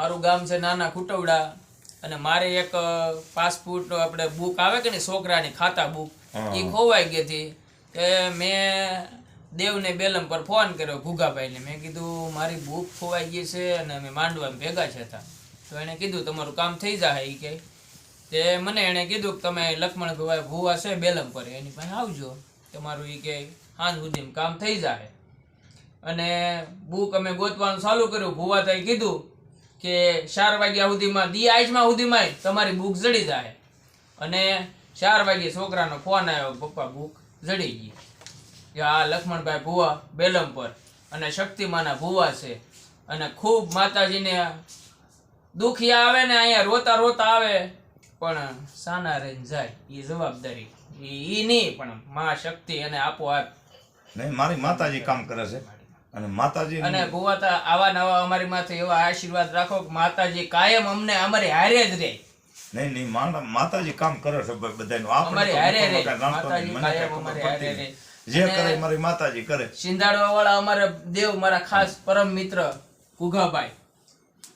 મારું ગામ છે નાના ખુટવડા અને મારે એક પાસપોર્ટ આપણે બુક આવે કે ને છોકરાની ખાતા બુક એ ખોવાઈ ગઈ હતી. કે મેં દેવને બેલમ પર ફોન કર્યો ભૂગાભાઈને મેં કીધું મારી બુક ખોવાઈ ગઈ છે અને અમે માંડવામાં ભેગા છે હતા તો એણે કીધું તમારું કામ થઈ જાય એ કે તે મને એણે કીધું કે તમે લક્ષ્મણભાઈ ભુવા છે બેલમ પર. એની પાસે આવજો. તમારું એ કે હાં સુધીમાં કામ થઈ જાય અને બુક અમે ગોતવાનું ચાલુ કર્યું. ભુવા તો કીધું કે ચાર વાગ્યા સુધીમાં, દી આઈચમાં સુધીમાં તમારી બુક જડી જાય. અને ચાર વાગે છોકરાનો ફોન આવ્યો, પપ્પા બુક જડી ગઈ. કે આ લક્ષ્મણભાઈ ભુવા બેલમ પર અને શક્તિમાના ભુવા છે. અને ખૂબ માતાજીને દુઃખી આવે ને અહીંયા રોતા રોતા આવે, પણ સાના રહીને જાય એ જવાબદારી. એ નહીં, પણ મા શક્તિ અને આપોઆપ નહીં, મારી માતાજી કામ કરે છે. અને માતાજી અને ભુવાતા આવા નવા અમારી માથે એવા આશીર્વાદ રાખો કે માતાજી કાયમ અમને અમારી હારે જ રહે. નહીં નહીં માતા- માતાજી કામ કરે છે બ- બધાયનું આપણે હારે મોટો રે. મોટા જાણતો માતાજી કાયમ અમારી હારે રહે. જે કરે મારી માતાજી કરે. સિંધાડવા વાળા અમારા દેવ મારા ખાસ પરમ મિત્ર કુઘાભાઈ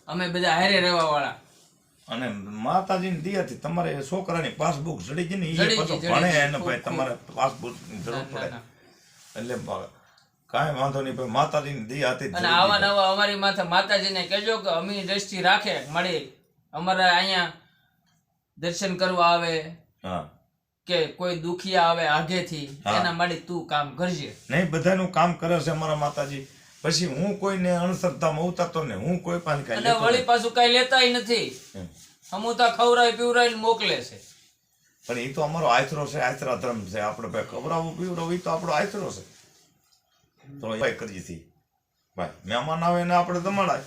અમે બધા હારે રહેવા વાળા અને માતાજીની હતી તમારે છોકરાની પાસબુક જડી ગઈ ને એ ભણે એને ભાઈ તમારે પાસબુક જરૂર પડે. એટલે કાંઈ વાંધો નહીં પણ માતાજીની દી હતી અને આવા નવા અમારી માથે માતાજીને કહેજો કે અમી દ્રષ્ટિ રાખે મળી. અમારે અહીંયા દર્શન કરવા આવે હા. કે કોઈ દુખિયા આવે આગેથી. એના માટે તું કામ કરજે. નહીં બધાનું કામ કરે છે અમારા માતાજી. પછી હું કોઈને અણસરતામાં ઉતારતો ને હું કોઈ પણ કઈ અને વળી પાછું કઈ લેતાય નથી. અમુતા પીવરાય પીવડાવીને મોકલે છે. પણ એ તો અમારો આયથરો છે આયથરા ધર્મ છે. આપણે ભાઈ ખવડાવવું પીવડાવવું એ તો આપણો આયથરો છે. તો એ ભાઈ કરીએ ભાઈ મહેમાન આવે ને આપણે દમાડાય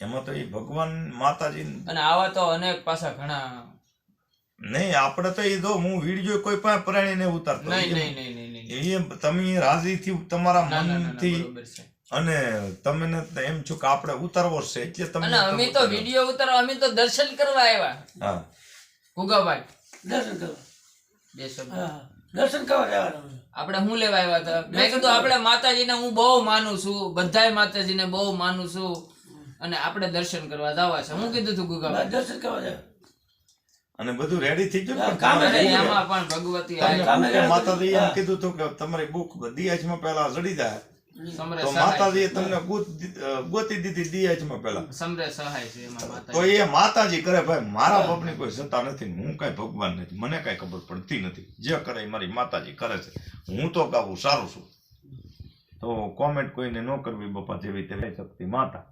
એમાં તો એ ભગવાન માતાજી અને આવા તો અનેક પાછા ઘણા. નહીં આપણે તો એ જો હું વીડિયો કોઈ પણ પ્રાણીને ઉતારતો. નહીં એમ- નહીં નહીં નહીં નહીં એ તમે રાજીથી તમારા મન મનથી અને તમને એમ છો કે આપણે ઉતારવો છે એટલે તમને અને અમે તો વીડિયો ઉતારવા અમે તો દર્શન કરવા આવ્યા. હા. ગુગાભાઈ દર્શન કરવા. બે શબ્દ હા. દર્શન કરવા જવાનું આપણે હું લેવા આવ્યા હતા? મેં કીધું આપણે માતાજીને હું બહુ માનું છું. બધાય માતાજીને બહુ માનું છું. અને આપણે દર્શન કરવા જવા છે. હું કીધું તું ગુગા દર્શન કરવા જાય અને બધું રેડી થઈ ગયું? કામ. એમાં પણ ભગવતી તમને આવી. કામે ભૂખે એમ કીધું હતું કે તમારી બુક દિયાજમાં પહેલા જડી જાય. તો માતાજીએ તમને ગોત દીધી દિયાજમાં પેલા સમરે સહાય છે એમાં તો એ માતાજી કરે ભાઈ મારા બાપની કોઈ સત્તા નથી હું કઈ ભગવાન નથી. મને કઈ ખબર પડતી નથી. જે કરે એ મારી માતાજી કરે છે. હું તો ગાવું સારું છું. તો કોમેન્ટ કોઈને ન કરવી બાપા જેવી તે શક્તિ માતા.